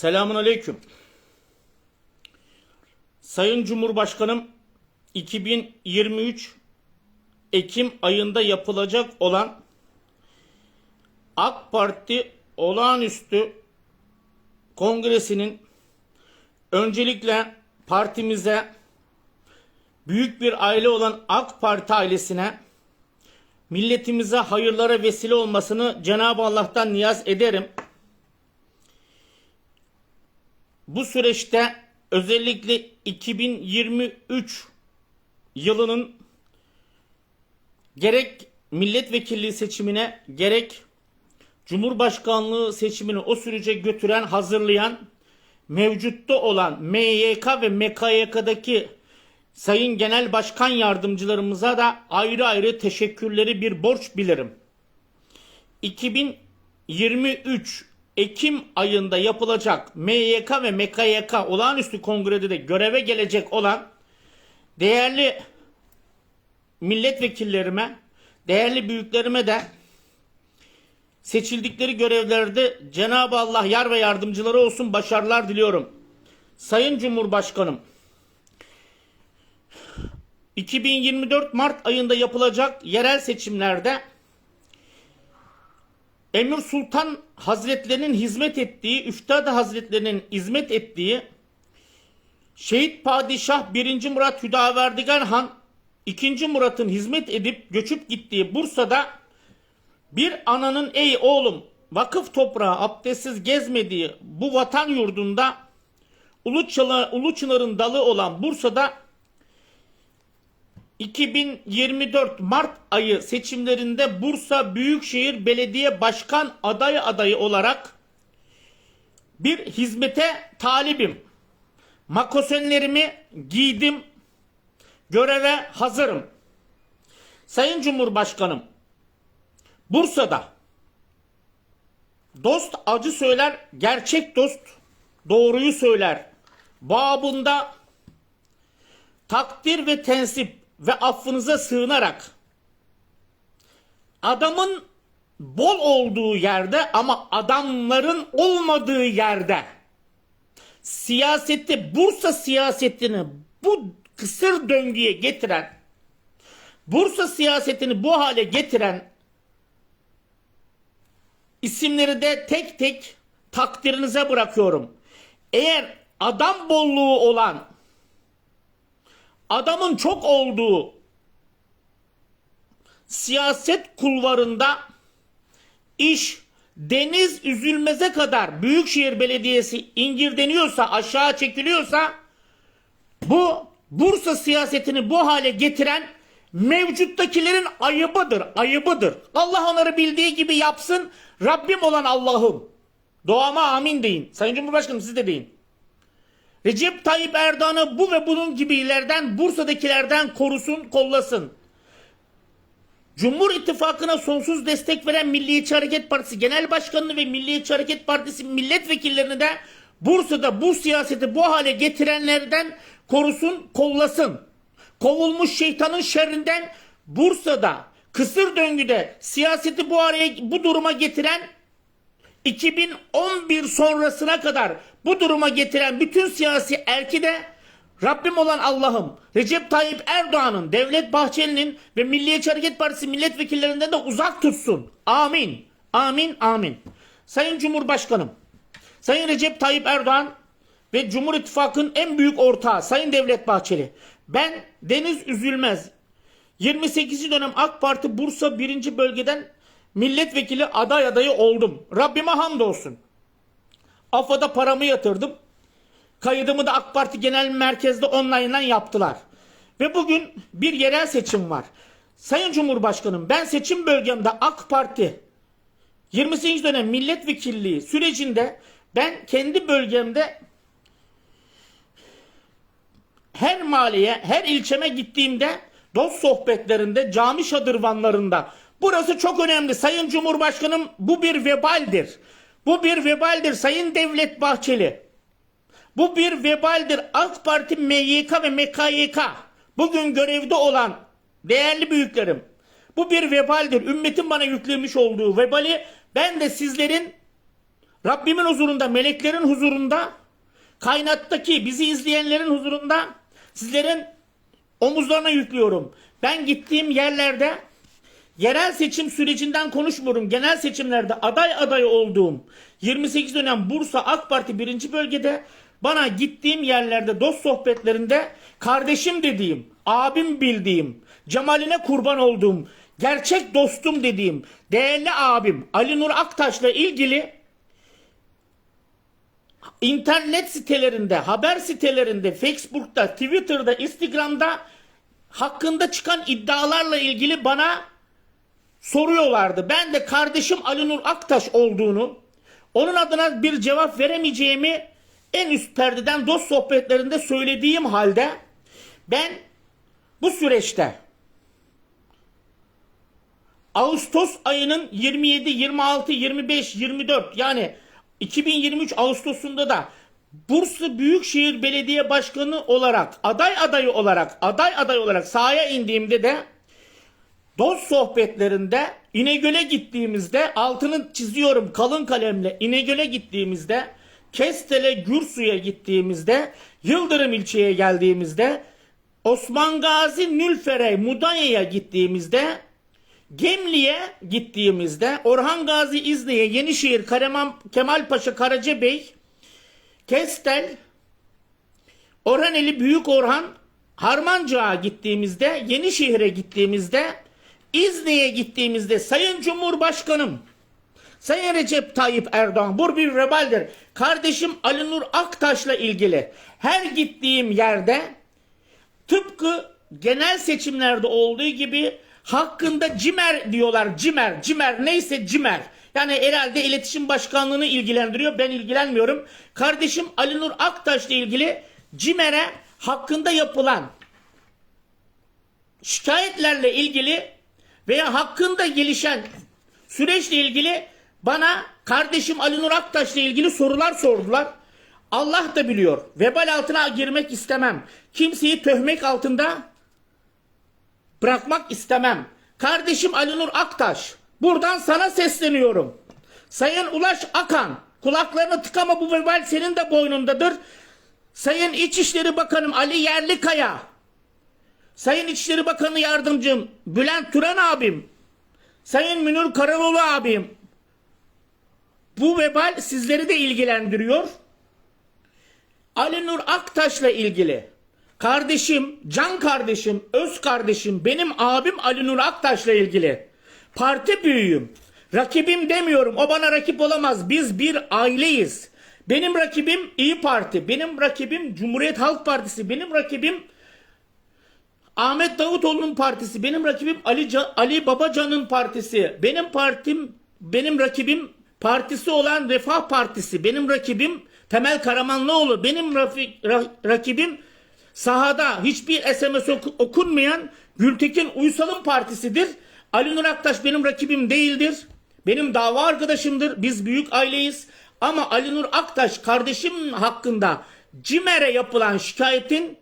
Selamun Aleyküm. Sayın Cumhurbaşkanım 2023 Ekim ayında yapılacak olan AK Parti olağanüstü kongresinin öncelikle partimize büyük bir aile olan AK Parti ailesine milletimize hayırlara vesile olmasını Cenab-ı Allah'tan niyaz ederim. Bu süreçte özellikle 2023 yılının gerek milletvekilliği seçimine gerek Cumhurbaşkanlığı seçimini o sürece götüren, hazırlayan, mevcutta olan MYK ve MKYK'daki Sayın Genel Başkan Yardımcılarımıza da ayrı ayrı teşekkürleri bir borç bilirim. 2023 Ekim ayında yapılacak MYK ve MKYK olağanüstü kongrede de göreve gelecek olan değerli milletvekillerime, değerli büyüklerime de seçildikleri görevlerde Cenab-ı Allah yar ve yardımcıları olsun başarılar diliyorum. Sayın Cumhurbaşkanım, 2024 Mart ayında yapılacak yerel seçimlerde Emir Sultan Hazretlerinin hizmet ettiği, Üftad Hazretlerinin hizmet ettiği Şehit Padişah 1. Murat Hüdaverdigar Han 2. Murat'ın hizmet edip göçüp gittiği Bursa'da bir ananın ey oğlum vakıf toprağı abdestsiz gezmediği bu vatan yurdunda Ulu, Çınar, Ulu Çınar'ın dalı olan Bursa'da 2024 Mart ayı seçimlerinde Bursa Büyükşehir Belediye Başkan adayı adayı olarak bir hizmete talibim. Makosenlerimi giydim. Göreve hazırım. Sayın Cumhurbaşkanım, Bursa'da dost acı söyler, gerçek dost doğruyu söyler. Babında takdir ve tensip ve affınıza sığınarak adamın bol olduğu yerde ama adamların olmadığı yerde siyaseti Bursa siyasetini bu kısır döngüye getiren Bursa siyasetini bu hale getiren isimleri de tek tek takdirinize bırakıyorum. Eğer adam bolluğu olan adamın çok olduğu siyaset kulvarında iş deniz üzülmeze kadar Büyükşehir Belediyesi ingirdeniyorsa aşağı çekiliyorsa bu Bursa siyasetini bu hale getiren mevcuttakilerin ayıbıdır, ayıbıdır. Allah onları bildiği gibi yapsın. Rabbim olan Allah'ım. Doğama amin deyin. Sayın Cumhurbaşkanım siz de deyin. Recep Tayyip Erdoğan'ı bu ve bunun gibilerden Bursa'dakilerden korusun, kollasın. Cumhur İttifakı'na sonsuz destek veren Milliyetçi Hareket Partisi Genel Başkanı'nı ve Milliyetçi Hareket Partisi milletvekillerini de Bursa'da bu siyaseti bu hale getirenlerden korusun, kollasın. Kovulmuş şeytanın şerrinden Bursa'da kısır döngüde siyaseti bu araya bu duruma getiren 2011 sonrasına kadar bu duruma getiren bütün siyasi erki de Rabbim olan Allah'ım Recep Tayyip Erdoğan'ın, Devlet Bahçeli'nin ve Milliyetçi Hareket Partisi milletvekillerinden de uzak tutsun. Amin. Amin. Amin. Sayın Cumhurbaşkanım, Sayın Recep Tayyip Erdoğan ve Cumhur İttifakı'nın en büyük ortağı Sayın Devlet Bahçeli. Ben Deniz Üzülmez 28. dönem AK Parti Bursa 1. bölgeden milletvekili aday adayı oldum. Rabbime hamdolsun. AFA'da paramı yatırdım. Kaydımı da AK Parti Genel Merkez'de online'dan yaptılar. Ve bugün bir yerel seçim var. Sayın Cumhurbaşkanım ben seçim bölgemde AK Parti 28 dönem milletvekilliği sürecinde ben kendi bölgemde her mahalleye, her ilçeme gittiğimde dost sohbetlerinde, cami şadırvanlarında burası çok önemli. Sayın Cumhurbaşkanım bu bir vebaldir. Bu bir vebaldir Sayın Devlet Bahçeli. Bu bir vebaldir. AK Parti MYK ve MKYK bugün görevde olan değerli büyüklerim. Bu bir vebaldir. Ümmetin bana yüklemiş olduğu vebali ben de sizlerin Rabbimin huzurunda, meleklerin huzurunda, kainattaki bizi izleyenlerin huzurunda sizlerin omuzlarına yüklüyorum. Ben gittiğim yerlerde yerel seçim sürecinden konuşmuyorum. Genel seçimlerde aday aday olduğum 28 dönem Bursa AK Parti 1. bölgede bana gittiğim yerlerde dost sohbetlerinde kardeşim dediğim, abim bildiğim, cemaline kurban olduğum, gerçek dostum dediğim değerli abim Ali Nur Aktaş'la ilgili internet sitelerinde, haber sitelerinde, Facebook'ta, Twitter'da, Instagram'da hakkında çıkan iddialarla ilgili bana soruyorlardı. Ben de kardeşim Ali Nur Aktaş olduğunu, onun adına bir cevap veremeyeceğimi en üst perdeden dost sohbetlerinde söylediğim halde ben bu süreçte Ağustos ayının 27, 26, 25, 24 yani 2023 Ağustos'unda da Bursa Büyükşehir Belediye Başkanı olarak aday adayı olarak aday aday olarak sahaya indiğimde de dost sohbetlerinde İnegöl'e gittiğimizde altını çiziyorum kalın kalemle İnegöl'e gittiğimizde Kestele Gürsu'ya gittiğimizde Yıldırım ilçeye geldiğimizde Osman Gazi Nülfere Mudanya'ya gittiğimizde Gemli'ye gittiğimizde Orhan Gazi İzni'ye Yenişehir Karaman Kemalpaşa Karacabey Kestel Orhaneli Büyük Orhan Harmancık'a gittiğimizde Yenişehir'e gittiğimizde İzni'ye gittiğimizde Sayın Cumhurbaşkanım Sayın Recep Tayyip Erdoğan bu bir vebaldir. Kardeşim Ali Nur Aktaş'la ilgili her gittiğim yerde tıpkı genel seçimlerde olduğu gibi hakkında cimer diyorlar. Cimer, cimer neyse cimer. Yani herhalde iletişim başkanlığını ilgilendiriyor. Ben ilgilenmiyorum. Kardeşim Ali Nur Aktaş'la ilgili CİMER'e hakkında yapılan şikayetlerle ilgili veya hakkında gelişen süreçle ilgili bana kardeşim Ali Nur Aktaş'la ilgili sorular sordular. Allah da biliyor. Vebal altına girmek istemem. Kimseyi töhmek altında bırakmak istemem. Kardeşim Ali Nur Aktaş, buradan sana sesleniyorum. Sayın Ulaş Akan, kulaklarını tıkama bu vebal senin de boynundadır. Sayın İçişleri Bakanım Ali Yerlikaya, Sayın İçişleri Bakanı Yardımcım Bülent Turan abim, Sayın Münir Karaloğlu abim, bu vebal sizleri de ilgilendiriyor. Ali Nur Aktaş'la ilgili kardeşim, can kardeşim, öz kardeşim, benim abim Ali Nur Aktaş'la ilgili parti büyüğüm. Rakibim demiyorum. O bana rakip olamaz. Biz bir aileyiz. Benim rakibim İyi Parti. Benim rakibim Cumhuriyet Halk Partisi. Benim rakibim Ahmet Davutoğlu'nun partisi. Benim rakibim Ali, Ca- Ali Babacan'ın partisi. Benim partim, benim rakibim partisi olan Refah Partisi. Benim rakibim Temel Karamanlıoğlu. Benim rafi- ra- rakibim sahada hiçbir SMS oku- okunmayan Gültekin Uysal'ın partisidir. Ali Nur Aktaş benim rakibim değildir. Benim dava arkadaşımdır. Biz büyük aileyiz. Ama Ali Nur Aktaş kardeşim hakkında CİMER'e yapılan şikayetin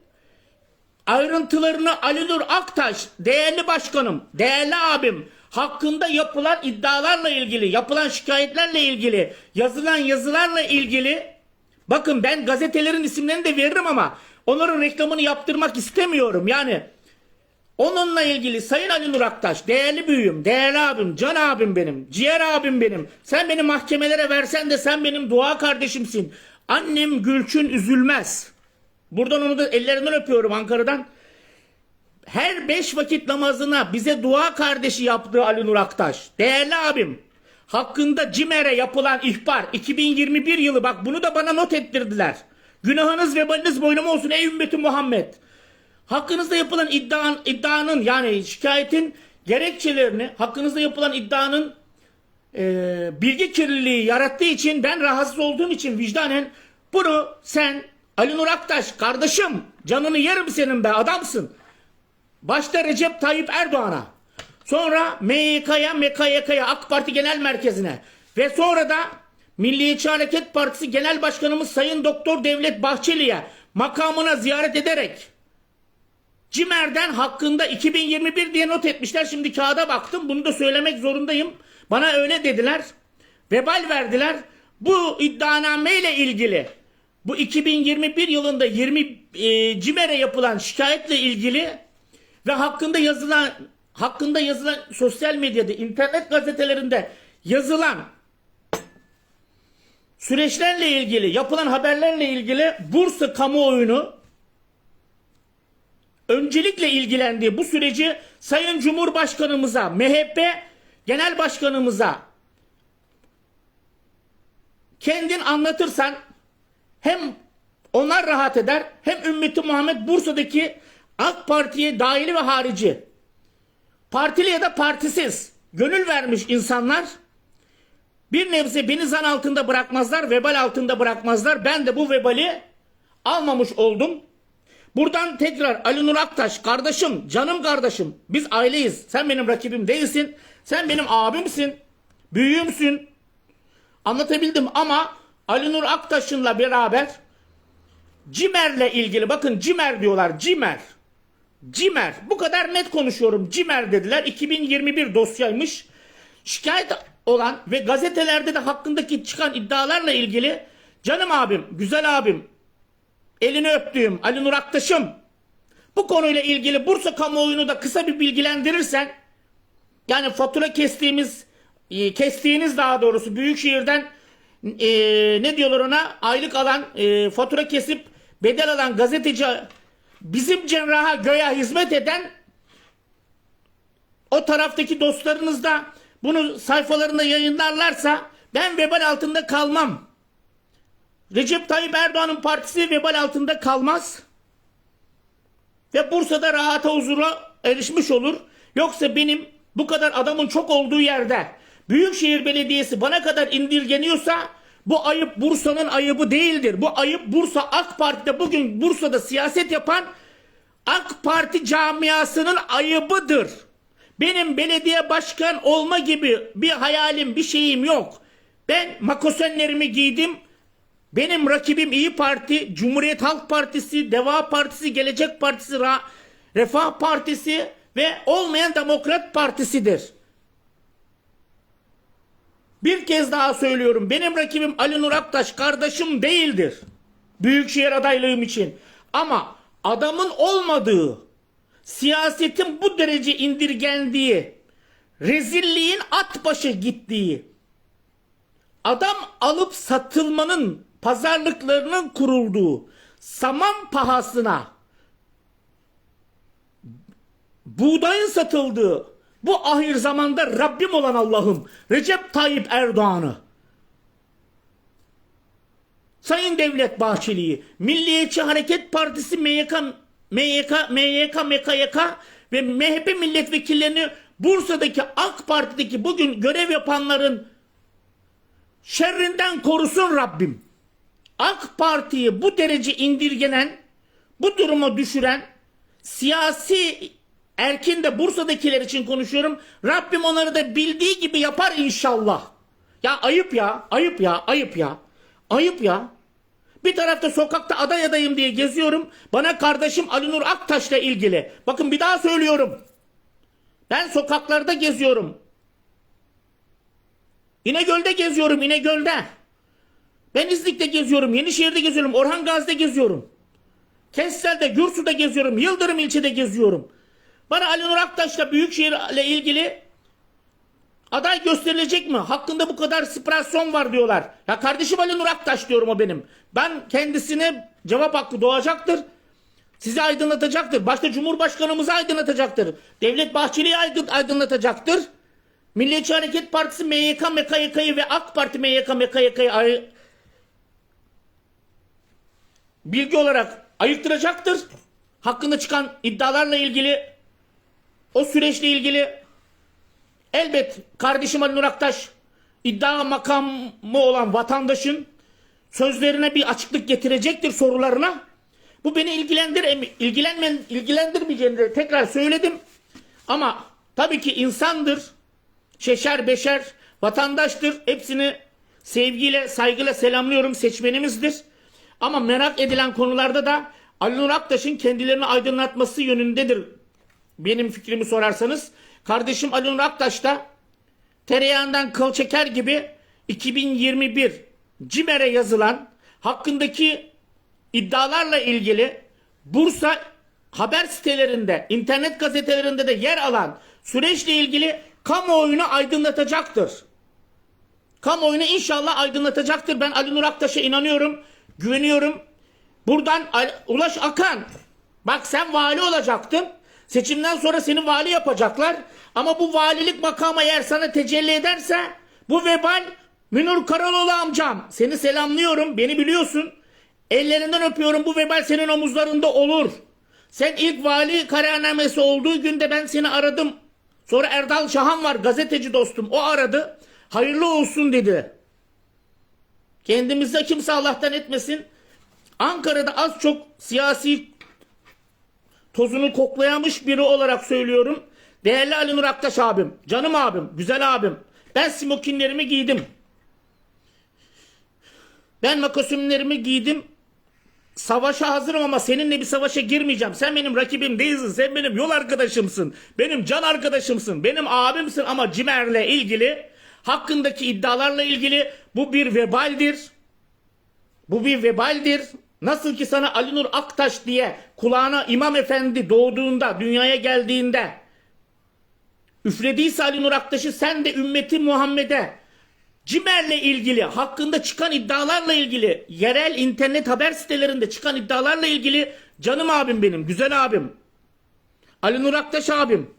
ayrıntılarını Ali Nur Aktaş, değerli başkanım, değerli abim, hakkında yapılan iddialarla ilgili, yapılan şikayetlerle ilgili, yazılan yazılarla ilgili, bakın ben gazetelerin isimlerini de veririm ama onların reklamını yaptırmak istemiyorum. Yani onunla ilgili Sayın Ali Nur Aktaş, değerli büyüğüm, değerli abim, can abim benim, ciğer abim benim. Sen beni mahkemelere versen de sen benim dua kardeşimsin. Annem Gülçün üzülmez. Buradan onu da ellerinden öpüyorum Ankara'dan. Her beş vakit namazına bize dua kardeşi yaptığı Ali Nur Aktaş. Değerli abim. Hakkında CİMER'e yapılan ihbar 2021 yılı bak bunu da bana not ettirdiler. Günahınız vebaliniz boynuma olsun ey ümmeti Muhammed. Hakkınızda yapılan iddianın, iddianın yani şikayetin gerekçelerini, hakkınızda yapılan iddianın e, bilgi kirliliği yarattığı için ben rahatsız olduğum için vicdanen bunu sen Ali Nur Aktaş kardeşim canını yerim senin be adamsın. Başta Recep Tayyip Erdoğan'a sonra MYK'ya MKYK'ya AK Parti Genel Merkezi'ne ve sonra da Milliyetçi Hareket Partisi Genel Başkanımız Sayın Doktor Devlet Bahçeli'ye makamına ziyaret ederek Cimer'den hakkında 2021 diye not etmişler. Şimdi kağıda baktım. Bunu da söylemek zorundayım. Bana öyle dediler. Vebal verdiler. bu iddianame ile ilgili bu 2021 yılında 20 e, CİMER'e yapılan şikayetle ilgili ve hakkında yazılan hakkında yazılan sosyal medyada, internet gazetelerinde yazılan süreçlerle ilgili, yapılan haberlerle ilgili Bursa kamuoyunu öncelikle ilgilendiği bu süreci Sayın Cumhurbaşkanımıza, MHP Genel Başkanımıza kendin anlatırsan hem onlar rahat eder hem ümmeti Muhammed Bursa'daki AK Parti'ye dahili ve harici partili ya da partisiz gönül vermiş insanlar bir nebze beni zan altında bırakmazlar, vebal altında bırakmazlar. Ben de bu vebali almamış oldum. Buradan tekrar Ali Nur Aktaş kardeşim, canım kardeşim. Biz aileyiz. Sen benim rakibim değilsin. Sen benim abimsin. Büyüğümsün. Anlatabildim ama Ali Nur Aktaş'ınla beraber Cimer'le ilgili bakın Cimer diyorlar. Cimer. Cimer. Bu kadar net konuşuyorum. Cimer dediler. 2021 dosyaymış. Şikayet olan ve gazetelerde de hakkındaki çıkan iddialarla ilgili canım abim, güzel abim, elini öptüğüm Ali Nur Aktaş'ım bu konuyla ilgili Bursa kamuoyunu da kısa bir bilgilendirirsen yani fatura kestiğimiz e, kestiğiniz daha doğrusu Büyükşehir'den e, ne diyorlar ona aylık alan e, fatura kesip bedel alan gazeteci bizim cerraha göya hizmet eden o taraftaki dostlarınız da bunu sayfalarında yayınlarlarsa ben vebal altında kalmam. Recep Tayyip Erdoğan'ın partisi vebal altında kalmaz. Ve Bursa'da rahata huzura erişmiş olur. Yoksa benim bu kadar adamın çok olduğu yerde Büyükşehir Belediyesi bana kadar indirgeniyorsa bu ayıp Bursa'nın ayıbı değildir. Bu ayıp Bursa AK Parti'de bugün Bursa'da siyaset yapan AK Parti camiasının ayıbıdır. Benim belediye başkan olma gibi bir hayalim, bir şeyim yok. Ben makosenlerimi giydim. Benim rakibim İyi Parti, Cumhuriyet Halk Partisi, Deva Partisi, Gelecek Partisi, Refah Partisi ve olmayan Demokrat Partisi'dir. Bir kez daha söylüyorum. Benim rakibim Ali Nur Aktaş kardeşim değildir. Büyükşehir adaylığım için. Ama adamın olmadığı, siyasetin bu derece indirgendiği, rezilliğin at başı gittiği, adam alıp satılmanın, pazarlıklarının kurulduğu, saman pahasına, buğdayın satıldığı, bu ahir zamanda Rabbim olan Allah'ım, Recep Tayyip Erdoğan'ı, Sayın Devlet Bahçeli'yi, Milliyetçi Hareket Partisi MYK, MYK, MYK, MKYK ve MHP milletvekillerini Bursa'daki AK Parti'deki bugün görev yapanların şerrinden korusun Rabbim. AK Parti'yi bu derece indirgenen, bu duruma düşüren siyasi erkin de Bursa'dakiler için konuşuyorum. Rabbim onları da bildiği gibi yapar inşallah. Ya ayıp ya, ayıp ya, ayıp ya. Ayıp ya. Bir tarafta sokakta aday adayım diye geziyorum. Bana kardeşim Ali Nur Aktaş'la ilgili. Bakın bir daha söylüyorum. Ben sokaklarda geziyorum. İnegöl'de geziyorum İnegöl'de. Ben İznik'te geziyorum. Yenişehir'de geziyorum. Orhan Gazi'de geziyorum. Kestel'de, Gürsu'da geziyorum. Yıldırım ilçede geziyorum. Bana Ali Nur Aktaş'la Büyükşehir'le ilgili aday gösterilecek mi? Hakkında bu kadar sprasyon var diyorlar. Ya kardeşim Ali Nur Aktaş diyorum o benim. Ben kendisine cevap hakkı doğacaktır. Sizi aydınlatacaktır. Başta Cumhurbaşkanımızı aydınlatacaktır. Devlet Bahçeli'yi aydın, aydınlatacaktır. Milliyetçi Hareket Partisi MYK, MKYK'yı ve AK Parti MYK, MKYK'yı bilgi olarak ayırttıracaktır. Hakkında çıkan iddialarla ilgili o süreçle ilgili elbet kardeşim Ali Nur Aktaş iddia makamı olan vatandaşın sözlerine bir açıklık getirecektir sorularına. Bu beni ilgilendir ilgilenmen ilgilendirmeyeceğini de tekrar söyledim. Ama tabii ki insandır. Şeşer beşer vatandaştır. Hepsini sevgiyle, saygıyla selamlıyorum. Seçmenimizdir. Ama merak edilen konularda da Ali Nur Aktaş'ın kendilerini aydınlatması yönündedir. Benim fikrimi sorarsanız. Kardeşim Ali Aktaş da tereyağından kıl çeker gibi 2021 CİMER'e yazılan hakkındaki iddialarla ilgili Bursa haber sitelerinde, internet gazetelerinde de yer alan süreçle ilgili kamuoyunu aydınlatacaktır. Kamuoyunu inşallah aydınlatacaktır. Ben Ali Nur Aktaş'a inanıyorum, güveniyorum. Buradan Ulaş Akan, bak sen vali olacaktın. Seçimden sonra seni vali yapacaklar. Ama bu valilik makamı eğer sana tecelli ederse bu vebal Münir Karaloğlu amcam. Seni selamlıyorum, beni biliyorsun. Ellerinden öpüyorum bu vebal senin omuzlarında olur. Sen ilk vali kararnamesi olduğu günde ben seni aradım. Sonra Erdal Şahan var gazeteci dostum. O aradı. Hayırlı olsun dedi. Kendimizde kimse Allah'tan etmesin. Ankara'da az çok siyasi tozunu koklayamış biri olarak söylüyorum. Değerli Ali Nur Aktaş abim, canım abim, güzel abim. Ben smokinlerimi giydim. Ben makasümlerimi giydim. Savaşa hazırım ama seninle bir savaşa girmeyeceğim. Sen benim rakibim değilsin. Sen benim yol arkadaşımsın. Benim can arkadaşımsın. Benim abimsin ama Cimer'le ilgili hakkındaki iddialarla ilgili bu bir vebaldir. Bu bir vebaldir. Nasıl ki sana Ali Nur Aktaş diye kulağına İmam Efendi doğduğunda, dünyaya geldiğinde üflediyse Ali Nur Aktaş'ı sen de ümmeti Muhammed'e Cimer'le ilgili hakkında çıkan iddialarla ilgili yerel internet haber sitelerinde çıkan iddialarla ilgili canım abim benim, güzel abim. Ali Nur Aktaş abim.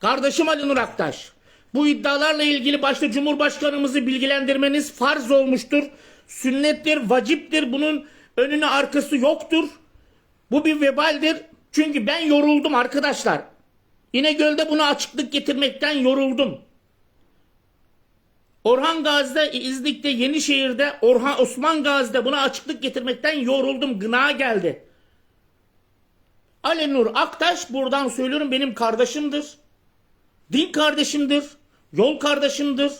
Kardeşim Ali Nur Aktaş. Bu iddialarla ilgili başta Cumhurbaşkanımızı bilgilendirmeniz farz olmuştur. Sünnettir, vaciptir. Bunun önünü arkası yoktur. Bu bir vebaldir. Çünkü ben yoruldum arkadaşlar. İnegöl'de buna açıklık getirmekten yoruldum. Orhan Gazi'de, İznik'te, Yenişehir'de, Orhan Osman Gazi'de buna açıklık getirmekten yoruldum. Gına geldi. Ali Nur Aktaş buradan söylüyorum benim kardeşimdir. Din kardeşimdir. Yol kardeşimdir.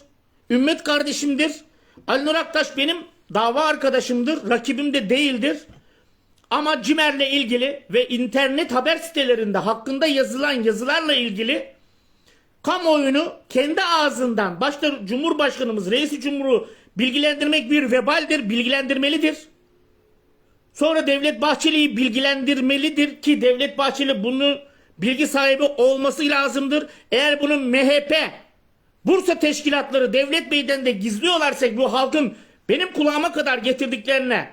Ümmet kardeşimdir. Ali Nur Aktaş benim dava arkadaşımdır. Rakibim de değildir. Ama Cimer'le ilgili ve internet haber sitelerinde hakkında yazılan yazılarla ilgili kamuoyunu kendi ağzından başta Cumhurbaşkanımız, Reisi Cumhur'u bilgilendirmek bir vebaldir, bilgilendirmelidir. Sonra Devlet Bahçeli'yi bilgilendirmelidir ki Devlet Bahçeli bunu bilgi sahibi olması lazımdır. Eğer bunun MHP, Bursa teşkilatları Devlet Bey'den de gizliyorlarsa bu halkın benim kulağıma kadar getirdiklerine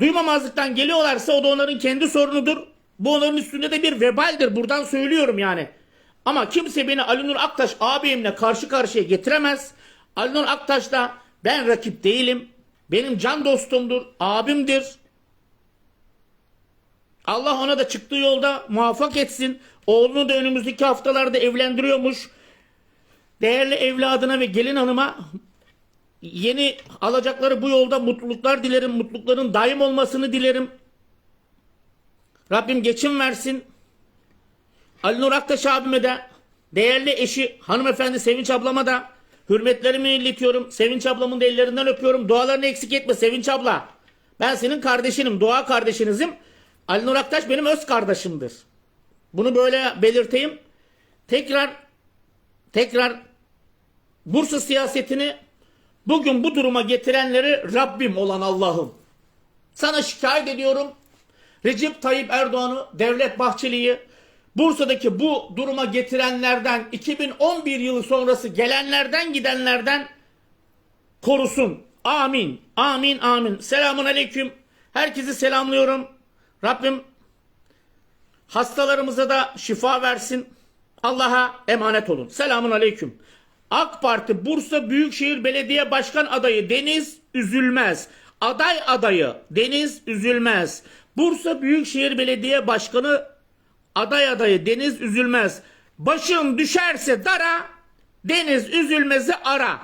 duymamazlıktan geliyorlarsa o da onların kendi sorunudur. Bu onların üstünde de bir vebaldir. Buradan söylüyorum yani. Ama kimse beni Ali Nur Aktaş abimle karşı karşıya getiremez. Ali Nur Aktaş'la ben rakip değilim. Benim can dostumdur, abimdir. Allah ona da çıktığı yolda muvaffak etsin. Oğlunu da önümüzdeki haftalarda evlendiriyormuş. Değerli evladına ve gelin hanıma yeni alacakları bu yolda mutluluklar dilerim. Mutlulukların daim olmasını dilerim. Rabbim geçim versin. Ali Nur Aktaş abime de değerli eşi hanımefendi Sevinç ablama da hürmetlerimi iletiyorum. Sevinç ablamın da ellerinden öpüyorum. Dualarını eksik etme Sevinç abla. Ben senin kardeşinim, dua kardeşinizim. Ali Nur Aktaş benim öz kardeşimdir. Bunu böyle belirteyim. Tekrar tekrar Bursa siyasetini bugün bu duruma getirenleri Rabbim olan Allah'ım. Sana şikayet ediyorum. Recep Tayyip Erdoğan'ı, Devlet Bahçeli'yi Bursa'daki bu duruma getirenlerden 2011 yılı sonrası gelenlerden gidenlerden korusun. Amin. Amin. Amin. Selamun aleyküm. Herkesi selamlıyorum. Rabbim hastalarımıza da şifa versin. Allah'a emanet olun. Selamun aleyküm. AK Parti Bursa Büyükşehir Belediye Başkan adayı Deniz Üzülmez. Aday adayı Deniz Üzülmez. Bursa Büyükşehir Belediye Başkanı aday adayı Deniz Üzülmez. Başın düşerse dara Deniz Üzülmez'i ara.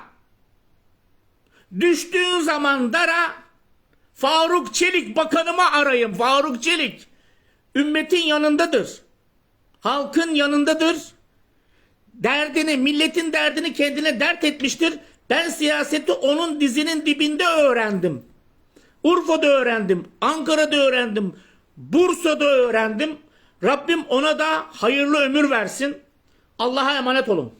Düştüğün zaman dara Faruk Çelik bakanıma arayın. Faruk Çelik ümmetin yanındadır. Halkın yanındadır. Derdini, milletin derdini kendine dert etmiştir. Ben siyaseti onun dizinin dibinde öğrendim. Urfa'da öğrendim, Ankara'da öğrendim, Bursa'da öğrendim. Rabbim ona da hayırlı ömür versin. Allah'a emanet olun.